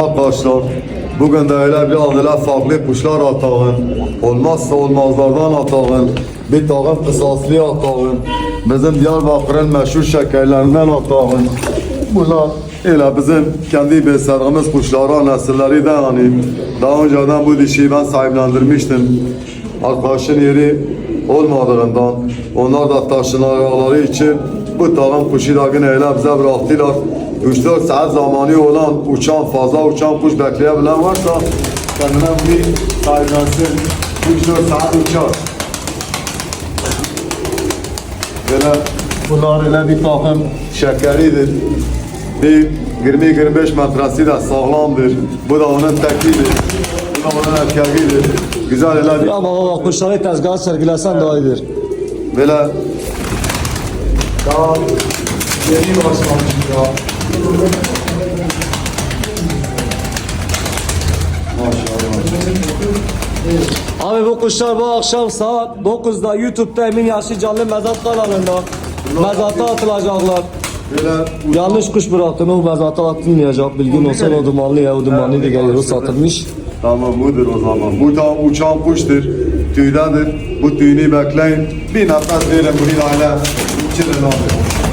Arkadaşlar bugün de öyle bir adıyla farklı kuşlar atağın olmazsa olmazlardan atağın bir takım kısaslı atağın bizim Diyarbakır'ın meşhur şekerlerinden atağın. Bunlar öyle bizim kendi beslediğimiz kuşlara nesilleri de hani. Daha önceden bu dişiyi ben sahiplendirmiştim arkadaşın yeri olmadığından onlar da taşınaları için bu takım kuşu da yine öyle bize bıraktılar 3-4 saat zamanı olan uçan fazla uçan kuş bekleyebilen varsa kendine bir sahiplensin 3-4 saat uçar. Böyle bunlar öyle bir takım şekeridir bir 20-25 metresi de sağlamdır. Bu da onun tekidir bu da onun erkeğidir. Güzel öyle bir Ama baba kuşları tezgaha sergilesen daha iyidir. böyle daha yeni başlamışız ya. Abi bu kuşlar bu akşam saat 9'da YouTube'da Emin Yaşı Canlı Mezat kanalında mezata atılacaklar. Böyle Yanlış kuş bıraktın o mezata atılmayacak. Bilgin olsa o dumanlı ya o dumanlı da gelir o satılmış. Tamam budur o zaman. Bu da uçan kuştur. Tüydedir. Bu tüyünü bekleyin. Bir nefes verin bunu aile. Uçurun abi.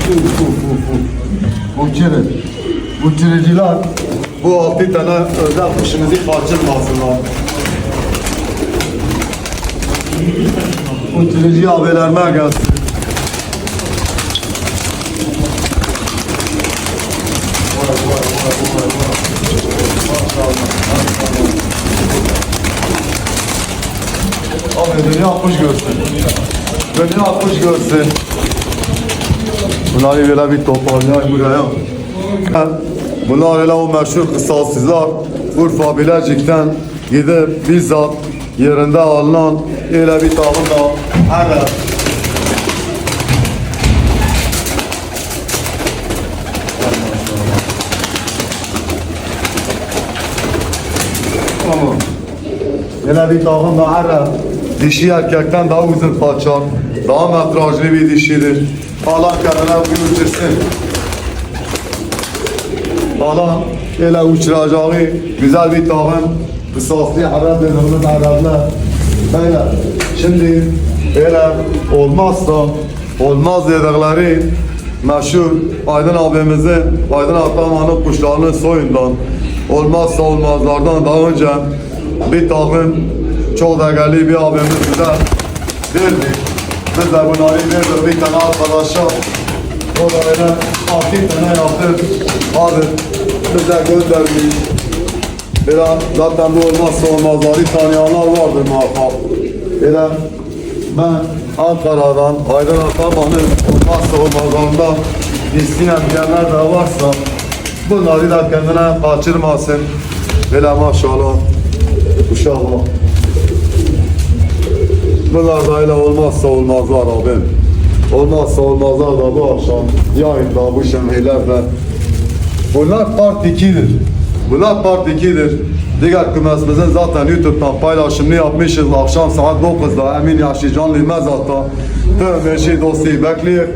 Uf, uf, uf, uf. Uçurun. Uçurucular bu altı tane özel kuşumuzu kaçırmasınlar. Uçurucu abilerime gelsin. Abi dünya kuş görsün. Dünya kuş görsün. Bunları böyle bir toparlayayım buraya. Bunlar öyle o meşhur kısalsızlar. Urfa Bilecik'ten gidip bizzat yerinde alınan öyle bir takım da hele Tamam. Bir takım da ara dişi erkekten daha uzun kaçar. Daha metrajlı bir dişidir. Allah kendine bugün uçursun. Allah öyle uçuracağı güzel bir takım. Kısaslı Arap dediğimiz Araplar. Böyle. Şimdi öyle olmazsa olmaz dedikleri meşhur Aydın abimizin Aydın Ataman'ın kuşlarının soyundan olmazsa olmazlardan daha önce bir takım çok değerli bir abimiz bize verdi. Biz de bunları verdik bir tane arkadaşa. O da öyle altı tane yaptı. Hadi bize göndermiş. Biraz zaten bu olmazsa olmazları tanıyanlar vardır muhakkak. Böyle ben Ankara'dan Aydın Ataman'ın olmazsa olmazlarından isteyen diyenler de varsa bunları da kendine kaçırmasın. Böyle maşallah. Uşağlar. Bunlar da öyle olmazsa olmazlar abim. Olmazsa olmazlar da bu akşam yayında bu şemhilerle. Bunlar part 2'dir. Bunlar part 2'dir. Diğer kümesimizin zaten YouTube'dan paylaşımını yapmışız. Akşam saat 9'da Emin Yaşı Canlı Mezat'ta tüm eşi dosyayı bekliyor.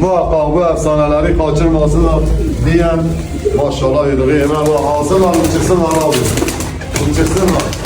Muhakkak bu efsaneleri kaçırmasınlar diyen maşallah. Hemen bak ağzına uçursunlar abi. Uçursunlar.